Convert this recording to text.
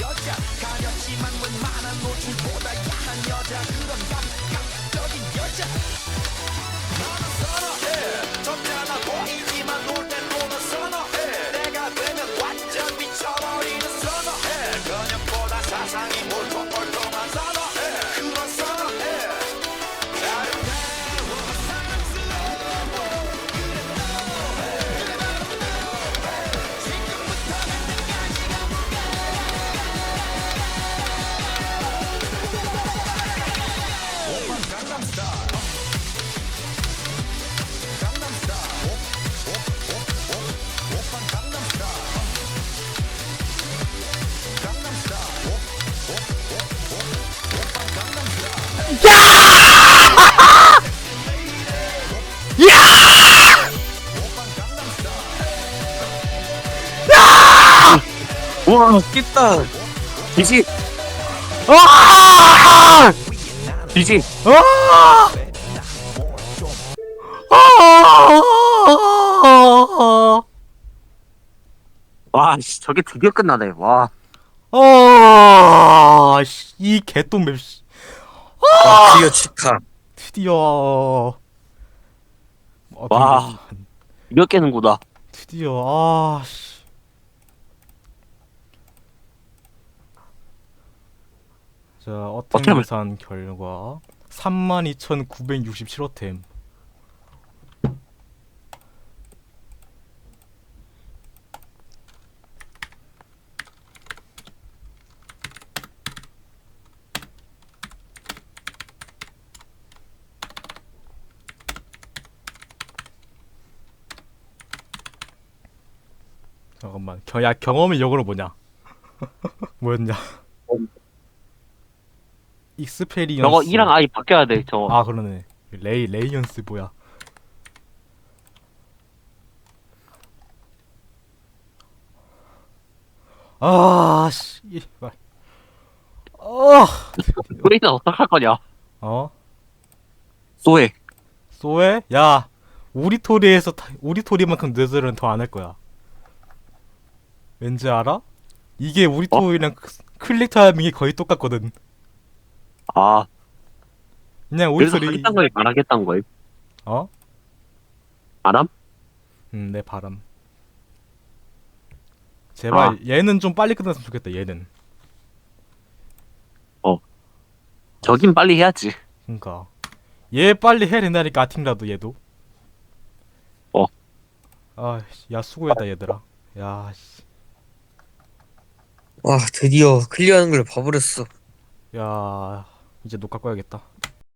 여자 가렸지만 웬만한 노출보다 야한 여자 그런 감 우와 깼다 디지 아! 디지 아! 아! 와 씨 저게 드디어 끝나네 와 아! 씨, 이 개똥 맵 씨. 아, 드디어 치카. 드디어 어, 와. 이거 깨는구나 드디어 아 씨. 자, 어템을- 어템산 결과 32,967어템. 잠깐만. 겨, 야, 경험이 역으로 뭐냐? 뭐였냐? 익스페리언스. 저거 이랑 아이 바뀌어야 돼 저거 아, 그러네. 레이 레이언스 뭐야? 아, 씨. 발 어. 우리는 어떡할 거냐 어? 쏘해 소에? 야. 우리 토리에서 타- 우리 토리만큼 느들은 더 안 할 거야. 왠지 알아? 이게 우리 어? 토리랑 크- 클릭 타이밍이 거의 똑같거든. 아 그냥 우리 그래서 토리 하겠다는 거에 안 하겠다는 거임 어? 안 함? 음, 내 바람. 제발 아. 얘는 좀 빨리 끝났으면 좋겠다. 얘는. 저긴 빨리 해야지 그러니까 얘 빨리 해야 된다니까 아팅라도 얘도. 어. 아, 씨, 야 수고했다 얘들아. 야, 씨. 와, 드디어 클리어하는 걸 봐버렸어. 야, 이제 녹화 꺼야겠다.